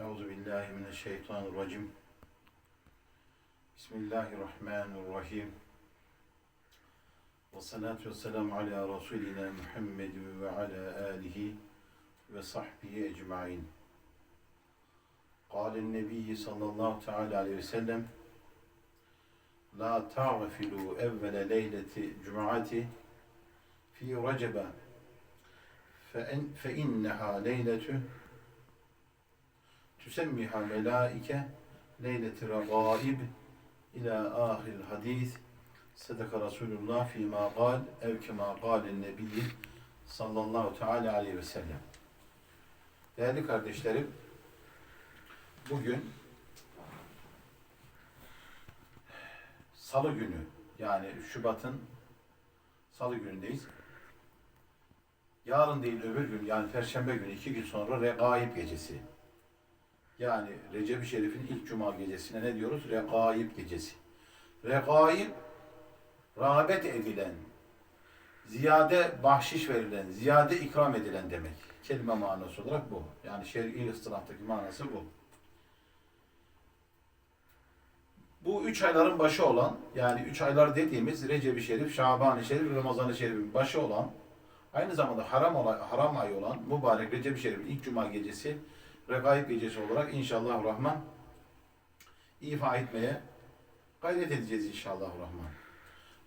Euzu billahi mineşşeytanirracim. Bismillahirrahmanirrahim. Ve salatu ve selamu ala Resulina Muhammed ve ala alihi ve sahbihi ecmain. قال النبي صلى الله تعالى عليه وسلم لا تغفلوا أول ليلة جمعة في رجب فإن فإنها ليلة Tüsemmiha melaike leyleti regaib ila ahil hadis. Sadaka Resulullah fîmâ gâl ev kemâ gâlin nebiyyi sallallahu teala aleyhi ve sellem. Değerli kardeşlerim, bugün Salı günü yani Şubat'ın Salı günündeyiz. Yarın değil öbür gün yani Perşembe günü iki gün sonra Regaib gecesi. Yani Recep-i Şerif'in ilk cuma gecesine ne diyoruz? Regaib gecesi. Regaib, rağbet edilen, ziyade bahşiş verilen, ziyade ikram edilen demek. Kelime manası olarak bu. Yani şer'i ıstılahtaki manası bu. Bu üç ayların başı olan, yani üç aylar dediğimiz Recep-i Şerif, Şaban-ı Şerif, Ramazan-ı Şerif'in başı olan, aynı zamanda haram, olan, haram ayı olan mübarek Recep-i Şerif'in ilk cuma gecesi, Regaib gecesi olarak inşallah Rahman ifa etmeye gayret edeceğiz inşallah Rahman.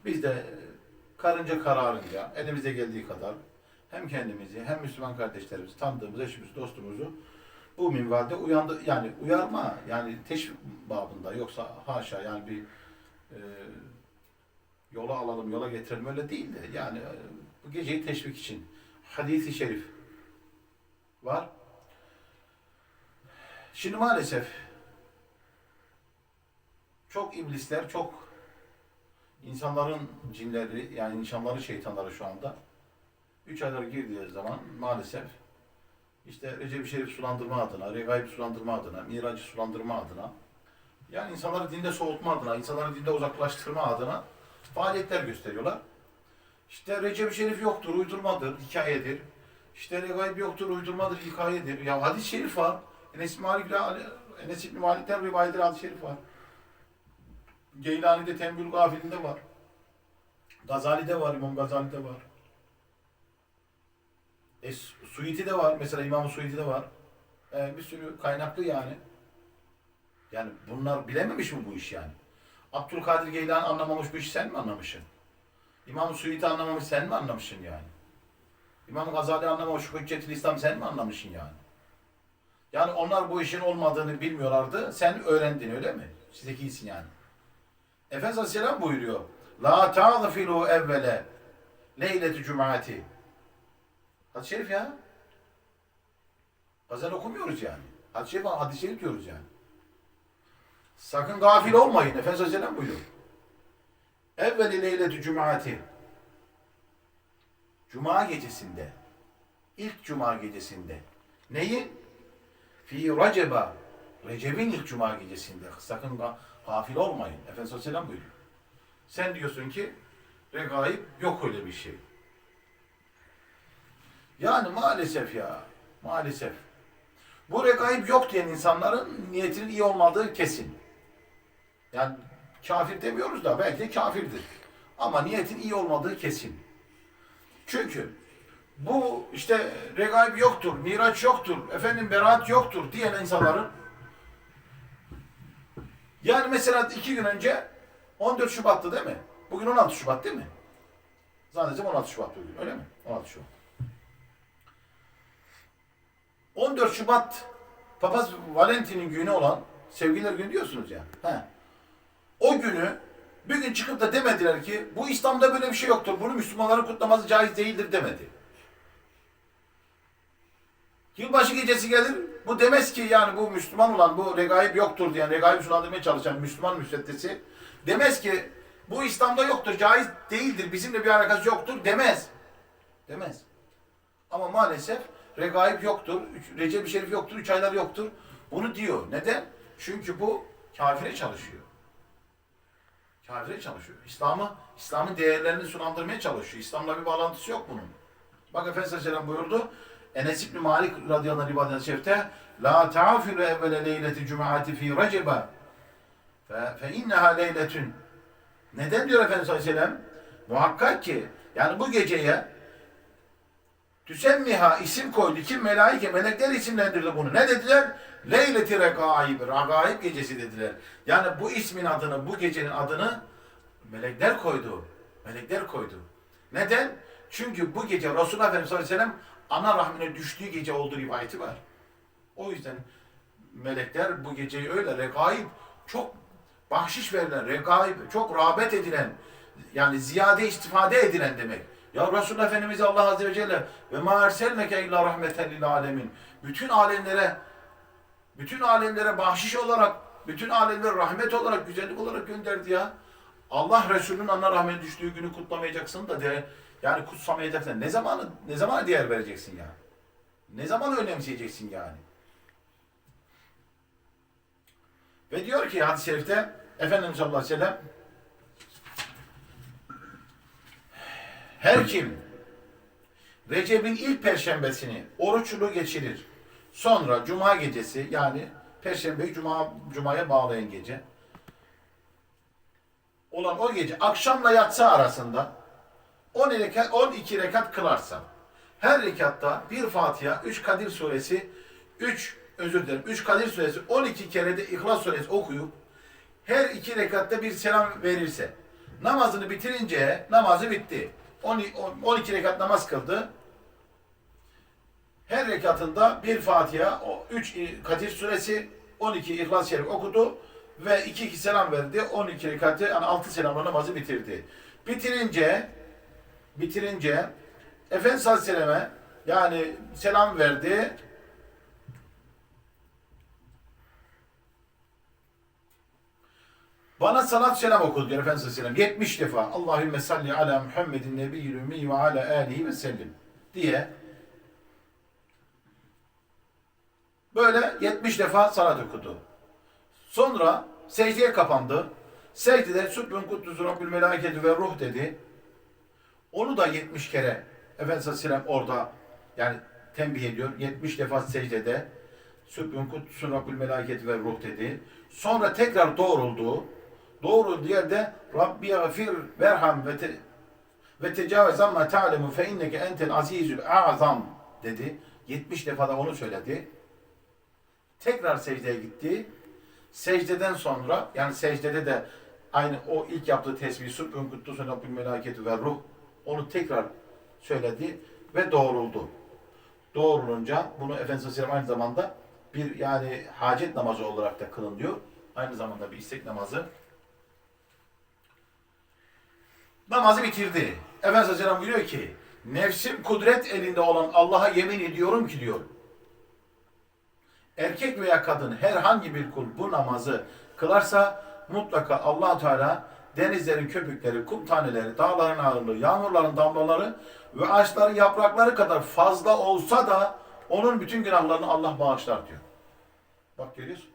Biz de karınca kararınca elimize geldiği kadar hem kendimizi hem Müslüman kardeşlerimizi tanıdığımız eşimizi dostumuzu bu minvalde uyandı yani uyarma yani teşvik babında yoksa haşa yani bir e, yola alalım yola getirelim öyle değil de yani e, bu geceyi teşvik için hadisi şerif var. Şimdi maalesef çok iblisler, çok insanların cinleri, yani insanların şeytanları şu anda üç aylara girdiği zaman maalesef işte Recep-i Şerif sulandırma adına, Regaib sulandırma adına, Miracı sulandırma adına yani insanları dinde soğutma adına, insanları dinde uzaklaştırma adına faaliyetler gösteriyorlar. İşte Recep-i Şerif yoktur, uydurmadır, hikayedir. İşte Regaib yoktur, uydurmadır, hikayedir. Ya hadis-i şerif var. Enes, Malik, Enes İbni Malik'ten rivayet hadis-i şerif var. Geylani'de Tembül Gafil'inde var. Gazali'de var, İmam Gazali'de var. E, Suyiti'de var, mesela İmam Suyiti'de var. E, bir sürü kaynaklı yani. Yani bunlar bilememiş mi bu iş yani? Abdülkadir Geylani anlamamış bu işi sen mi anlamışsın? İmam Suyiti anlamamış sen mi anlamışsın yani? İmam Gazali anlamamış Hüccetül İslam sen mi anlamışsın yani? Yani onlar bu işin olmadığını bilmiyorlardı. Sen öğrendin öyle mi? Zekisin yani. Efendimiz Aleyhisselam buyuruyor. La ta'gfilu evvele leyleti cumati. Hadis-i şerif ya. Gazel okumuyoruz yani. Hadis-i şerif, hadis-i şerif diyoruz yani. Sakın gafil olmayın. Efendimiz Aleyhisselam buyuruyor. Evveli leyleti cumati. Cuma gecesinde. ilk cuma gecesinde. Neyi? Fi Receba. Recep'in ilk cuma gecesinde. Sakın ga- gafil olmayın. Efendimiz Aleyhisselam buyuruyor. Sen diyorsun ki regaib yok öyle bir şey. Yani maalesef ya. Maalesef. Bu regaib yok diyen insanların niyetinin iyi olmadığı kesin. Yani kafir demiyoruz da belki de kafirdir. Ama niyetin iyi olmadığı kesin. Çünkü bu işte regaib yoktur, miraç yoktur, efendim beraat yoktur diyen insanların yani mesela iki gün önce 14 Şubat'tı değil mi? Bugün 16 Şubat değil mi? Zannedersem 16 Şubat bugün öyle mi? 16 Şubat. 14 Şubat Papaz Valentin'in günü olan sevgililer günü diyorsunuz ya. He. O günü bir gün çıkıp da demediler ki bu İslam'da böyle bir şey yoktur. Bunu Müslümanların kutlaması caiz değildir demedi. Yılbaşı gecesi gelir. Bu demez ki yani bu Müslüman olan bu regaib yoktur diyen, regaib sulandırmaya çalışan Müslüman müsveddesi demez ki bu İslam'da yoktur, caiz değildir, bizimle bir alakası yoktur demez. Demez. Ama maalesef regaib yoktur, Recep-i Şerif yoktur, üç aylar yoktur. Bunu diyor. Neden? Çünkü bu kafire çalışıyor. Kafire çalışıyor. İslam'ı, İslam'ın değerlerini sulandırmaya çalışıyor. İslam'la bir bağlantısı yok bunun. Bak Efendimiz Aleyhisselam buyurdu. Enes İbni Malik radıyallahu anh rivayet şerifte La ta'afiru evvele leyleti cum'ati fi recebe fe, fe inneha leyletün Neden diyor Efendimiz sallallahu aleyhi ve sellem? Muhakkak ki yani bu geceye Tüsemmiha isim koydu. Kim? Melaike. Melekler isimlendirdi bunu. Ne dediler? Leyleti regaib. Regaib gecesi dediler. Yani bu ismin adını, bu gecenin adını melekler koydu. Melekler koydu. Neden? Çünkü bu gece Resulullah Efendimiz sallallahu aleyhi ve sellem ana rahmine düştüğü gece olduğu rivayeti var. O yüzden melekler bu geceyi öyle regaib çok bahşiş verilen, regaib çok rağbet edilen yani ziyade istifade edilen demek. Ya Resulullah Efendimiz Allah Azze ve Celle ve ma erselneke illa rahmeten lil alemin. Bütün alemlere bütün alemlere bahşiş olarak, bütün alemlere rahmet olarak, güzellik olarak gönderdi ya. Allah Resulü'nün ana rahmet düştüğü günü kutlamayacaksın da de, yani kutsamayacaksın. Ne zamanı ne zaman değer vereceksin ya? Ne zaman önemseyeceksin yani? Ve diyor ki hadis-i şerifte Efendimiz sallallahu aleyhi ve sellem her kim Recep'in ilk perşembesini oruçlu geçirir. Sonra cuma gecesi yani perşembeyi cuma cumaya bağlayan gece olan o gece akşamla yatsı arasında 10 rekat 12 rekat kılarsa her rekatta bir Fatiha, 3 Kadir suresi, 3 özür dilerim 3 Kadir suresi 12 kere de İhlas suresi okuyup her iki rekatta bir selam verirse namazını bitirince namazı bitti. 12 rekat namaz kıldı. Her rekatında bir Fatiha, 3 Kadir suresi, 12 İhlas-ı Şerif okudu ve 2 iki selam verdi. 12 rekatı yani 6 selamla namazı bitirdi. Bitirince bitirince Efendimiz sallallahu aleyhi ve selleme yani selam verdi. Bana salat selam okudu diyor Efendimiz sallallahu aleyhi ve sellem. 70 defa. Allahümme salli ala Muhammedin nebiyyül ümmi ve ala alihi ve sellim diye böyle 70 defa salat okudu. Sonra secdeye kapandı. Secdede Sübbün Kuddüsü Rabbül Melâketü ve Ruh dedi. Onu da 70 kere Efendimiz Aleyhisselam orada yani tembih ediyor. 70 defa secdede Sübbün Kuddüsü Rabbül Melâketü ve Ruh dedi. Sonra tekrar doğruldu. Doğrulduğu yerde Rabbi gafir verham ve te, ve tecavüz amma ta'lemu fe inneke entel azizül azam dedi. 70 defa da onu söyledi. Tekrar secdeye gitti. Secdeden sonra yani secdede de aynı o ilk yaptığı tesbih Sübhün Kutlusun Rabbül Melaketü ve Ruh onu tekrar söyledi ve doğruldu. Doğrulunca bunu Efendimiz Aleyhisselam aynı zamanda bir yani hacet namazı olarak da kılınıyor. Aynı zamanda bir istek namazı. Namazı bitirdi. Efendimiz Aleyhisselam buyuruyor ki nefsim kudret elinde olan Allah'a yemin ediyorum ki diyor erkek veya kadın herhangi bir kul bu namazı kılarsa mutlaka allah Teala denizlerin köpükleri, kum taneleri, dağların ağırlığı, yağmurların damlaları ve ağaçların yaprakları kadar fazla olsa da onun bütün günahlarını Allah bağışlar diyor. Bak görüyorsun.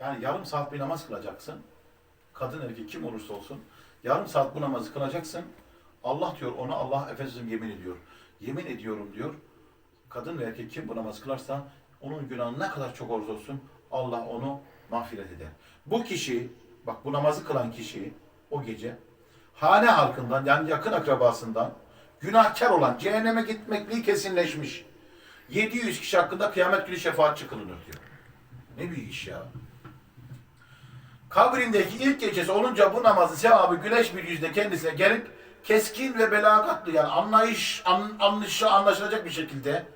Yani yarım saat bir namaz kılacaksın. Kadın erkek kim olursa olsun. Yarım saat bu namazı kılacaksın. Allah diyor ona Allah Efendimiz'in yemin ediyor. Yemin ediyorum diyor. Kadın ve erkek kim bu namazı kılarsa onun günahı ne kadar çok olursa olsun Allah onu mağfiret eder. Bu kişi, bak bu namazı kılan kişi o gece hane halkından yani yakın akrabasından günahkar olan cehenneme gitmekliği kesinleşmiş. 700 kişi hakkında kıyamet günü şefaatçi kılınır diyor. Ne büyük iş ya. Kabrindeki ilk gecesi olunca bu namazı sevabı güneş bir yüzde kendisine gelip keskin ve belagatlı yani anlayış, an, anlışı, anlaşılacak bir şekilde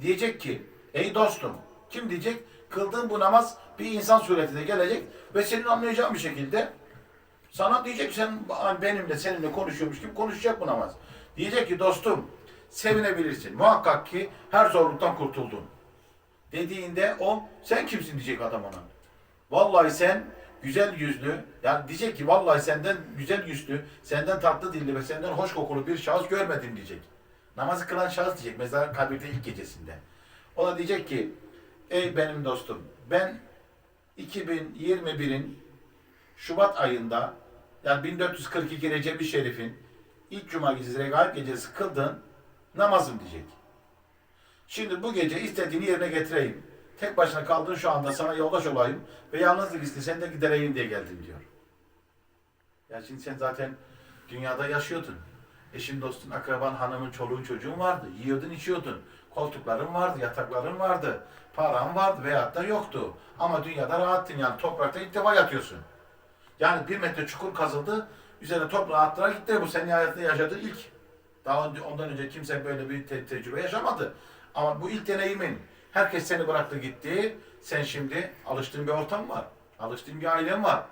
diyecek ki Ey dostum, kim diyecek? Kıldığın bu namaz bir insan suretinde gelecek ve senin anlayacağın bir şekilde sana diyecek ki sen benimle seninle konuşuyormuş gibi konuşacak bu namaz. Diyecek ki dostum sevinebilirsin. Muhakkak ki her zorluktan kurtuldun. Dediğinde o sen kimsin diyecek adam ona. Vallahi sen güzel yüzlü yani diyecek ki vallahi senden güzel yüzlü, senden tatlı dilli ve senden hoş kokulu bir şahıs görmedim diyecek. Namazı kılan şahıs diyecek mezarın kabirde ilk gecesinde. O da diyecek ki ey benim dostum ben 2021'in Şubat ayında yani 1442 Recep-i Şerif'in ilk cuma gecesi regaib gecesi kıldığın namazım diyecek. Şimdi bu gece istediğini yerine getireyim. Tek başına kaldın şu anda sana yoldaş olayım ve yalnızlık iste sen de gidereyim diye geldim diyor. Ya şimdi sen zaten dünyada yaşıyordun. Eşin, dostun, akraban, hanımın, çoluğun, çocuğun vardı. Yiyordun, içiyordun. Koltukların vardı, yatakların vardı. Paran vardı veyahut da yoktu. Ama dünyada rahattın yani toprakta ilk defa yatıyorsun. Yani bir metre çukur kazıldı, üzerine toprağı attılar gitti. Bu senin hayatında yaşadığın ilk. Daha ondan önce kimse böyle bir te- tecrübe yaşamadı. Ama bu ilk deneyimin. Herkes seni bıraktı gitti. Sen şimdi alıştığın bir ortam var. Alıştığın bir ailen var.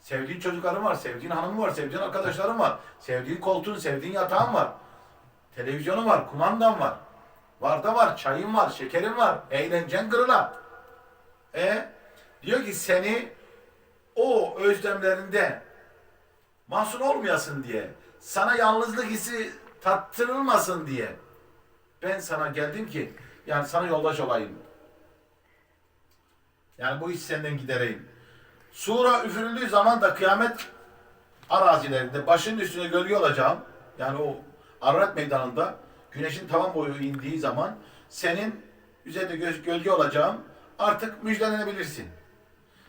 Sevdiğin çocukların var, sevdiğin hanımın var, sevdiğin arkadaşların var. Sevdiğin koltuğun, sevdiğin yatağın var. Televizyonun var, kumandan var. Var da var, çayın var, şekerin var. Eğlencen kırıla. E diyor ki seni o özlemlerinde mahzun olmayasın diye, sana yalnızlık hissi tattırılmasın diye ben sana geldim ki yani sana yoldaş olayım. Yani bu iş senden gidereyim. Sura üfürüldüğü zaman da kıyamet arazilerinde başının üstüne gölge olacağım. Yani o Ararat meydanında güneşin tavan boyu indiği zaman senin üzerinde gö- gölge olacağım. Artık müjdelenebilirsin.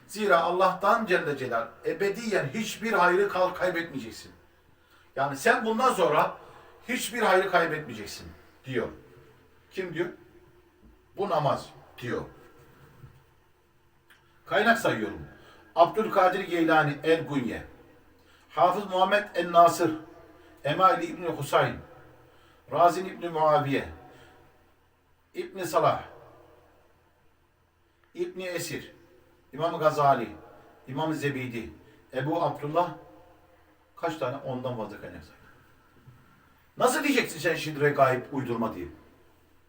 Zira Allah'tan Celle Celal ebediyen hiçbir hayrı kal kaybetmeyeceksin. Yani sen bundan sonra hiçbir hayrı kaybetmeyeceksin diyor. Kim diyor? Bu namaz diyor. Kaynak sayıyorum. Abdülkadir Geylani El-Gunye, Hafız Muhammed El-Nasır, Emali İbni Husayn, Razin İbni Muaviye, İbni Salah, İbni Esir, İmam Gazali, İmam Zebidi, Ebu Abdullah, kaç tane? Ondan fazla kaynak sayıyor. Nasıl diyeceksin sen şimdi regaib uydurma diye?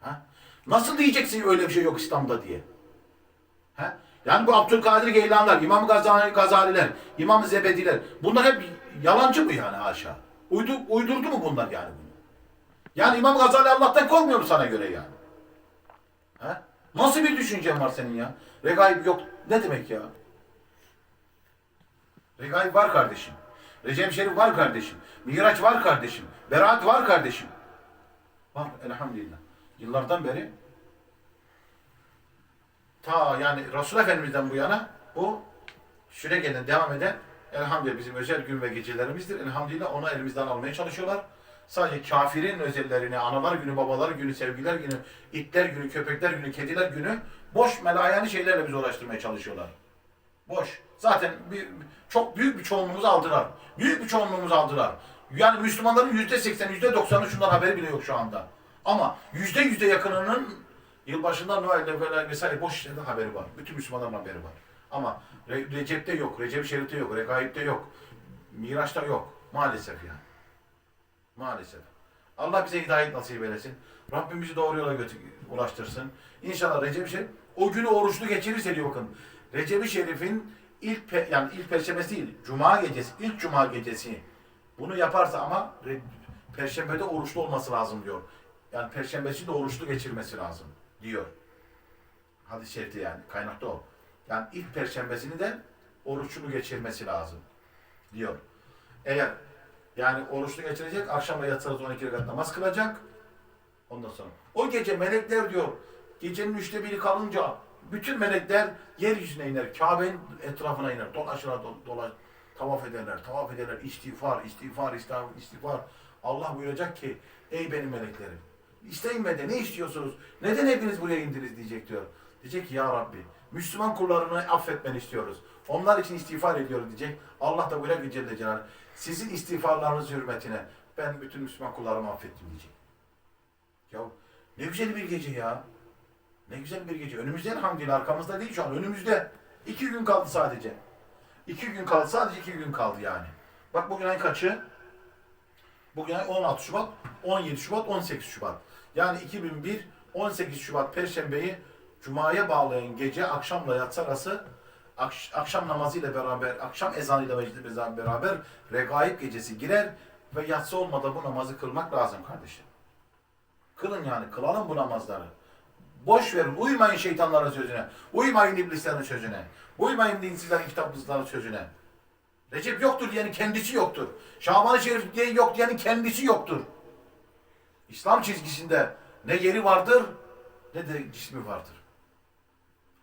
Ha? Nasıl diyeceksin öyle bir şey yok İslam'da diye? Ha? Yani bu Abdülkadir Geylanlar, İmam Gazali, Gazaliler, İmam Zebediler bunlar hep yalancı mı yani haşa? Uydu, uydurdu mu bunlar yani? Yani İmam Gazali Allah'tan korkmuyor mu sana göre yani? Ha? Nasıl bir düşüncen var senin ya? Regaib yok. Ne demek ya? Regaib var kardeşim. Recep Şerif var kardeşim. Miraç var kardeşim. Beraat var kardeşim. Var elhamdülillah. Yıllardan beri ta yani Resul Efendimiz'den bu yana bu süre gelen devam eden elhamdülillah bizim özel gün ve gecelerimizdir. Elhamdülillah onu elimizden almaya çalışıyorlar. Sadece kafirin özellerini, analar günü, babalar günü, sevgiler günü, itler günü, köpekler günü, kediler günü boş melayani şeylerle bizi uğraştırmaya çalışıyorlar. Boş. Zaten bir, çok büyük bir çoğunluğumuzu aldılar. Büyük bir çoğunluğumuzu aldılar. Yani Müslümanların yüzde seksen, yüzde doksanı şundan haberi bile yok şu anda. Ama yüzde yüzde yakınının yılbaşından Noel'de böyle vesaire boş işlerden haberi var. Bütün Müslümanların haberi var. Ama Re- Recep'te yok, Recep-i Şerif'te yok, Regaib'de yok, Miraç'ta yok. Maalesef yani. Maalesef. Allah bize hidayet nasip eylesin. Rabbim bizi doğru yola götür, ulaştırsın. İnşallah Recep-i Şerif o günü oruçlu geçirirse diyor bakın. Recep-i Şerif'in ilk pe- yani ilk perşembesi değil, cuma gecesi, ilk cuma gecesi bunu yaparsa ama perşembede oruçlu olması lazım diyor. Yani perşembesi de oruçlu geçirmesi lazım diyor. Hadis-i şerifte yani kaynakta o. Yani ilk perşembesini de oruçlu geçirmesi lazım diyor. Eğer yani oruçlu geçirecek, akşam yatırız 12 rekat namaz kılacak. Ondan sonra. O gece melekler diyor, gecenin üçte biri kalınca bütün melekler yeryüzüne iner, Kabe'nin etrafına iner, dolaşırlar, do- dolaş, tavaf ederler, tavaf ederler, istiğfar, istiğfar, istiğfar, istiğfar. Allah buyuracak ki, ey benim meleklerim, isteyin benden, ne istiyorsunuz, neden hepiniz buraya indiniz diyecek diyor. Diyecek ki ya Rabbi, Müslüman kullarını affetmeni istiyoruz. Onlar için istiğfar ediyoruz diyecek. Allah da buyuracak ki Celle Celaluhu, sizin istiğfarlarınız hürmetine ben bütün Müslüman kullarımı affettim diyecek. Ya ne güzel bir gece ya. Ne güzel bir gece. Önümüzde elhamdülillah arkamızda değil şu an. Önümüzde. iki gün kaldı sadece. İki gün kaldı. Sadece iki gün kaldı yani. Bak bugün ay kaçı? Bugün ay 16 Şubat, 17 Şubat, 18 Şubat. Yani 2001, 18 Şubat Perşembeyi Cuma'ya bağlayan gece akşamla yatsı arası akş- akşam namazıyla beraber, akşam ezanıyla ve beraber regaib gecesi girer ve yatsı olmadan bu namazı kılmak lazım kardeşim. Kılın yani, kılalım bu namazları. Boş verin, uymayın şeytanların sözüne. Uymayın iblislerin sözüne. Uymayın dinsizlerin kitapsızların sözüne. Recep yoktur diyenin kendisi yoktur. Şaban-ı Şerif diye yok diyenin kendisi yoktur. İslam çizgisinde ne yeri vardır ne de cismi vardır.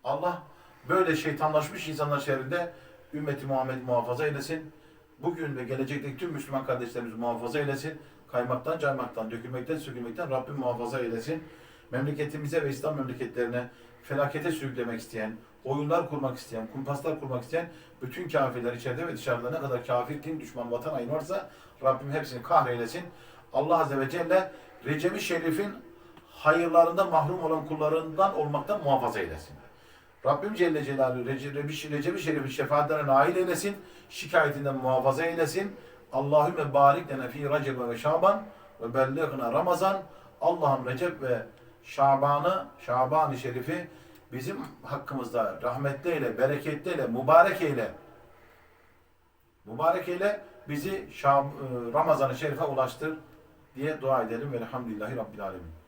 Allah böyle şeytanlaşmış insanlar şerrinde ümmeti Muhammed muhafaza eylesin. Bugün ve gelecekteki tüm Müslüman kardeşlerimizi muhafaza eylesin. Kaymaktan, caymaktan, dökülmekten, sökülmekten Rabbim muhafaza eylesin. Memleketimize ve İslam memleketlerine felakete sürüklemek isteyen, oyunlar kurmak isteyen, kumpaslar kurmak isteyen bütün kafirler içeride ve dışarıda ne kadar kafir, din düşman, vatan haini varsa Rabbim hepsini kahreylesin. Allah Azze ve Celle Recep-i Şerif'in hayırlarından mahrum olan kullarından olmaktan muhafaza eylesin. Rabbim Celle Celaluhu Recep- Recep-i Şerif'in şefaatlerine nail eylesin, şikayetinden muhafaza eylesin. Allahümme barik lene fi Recep ve Şaban ve bellighna Ramazan. Allah'ım Recep ve Şaban'ı, Şaban-ı Şerif'i bizim hakkımızda rahmetli eyle, bereketli eyle, mübarek eyle. Mübarek eyle, bizi e, Ramazan-ı Şerif'e ulaştır diye dua edelim. Velhamdülillahi Rabbil Alemin.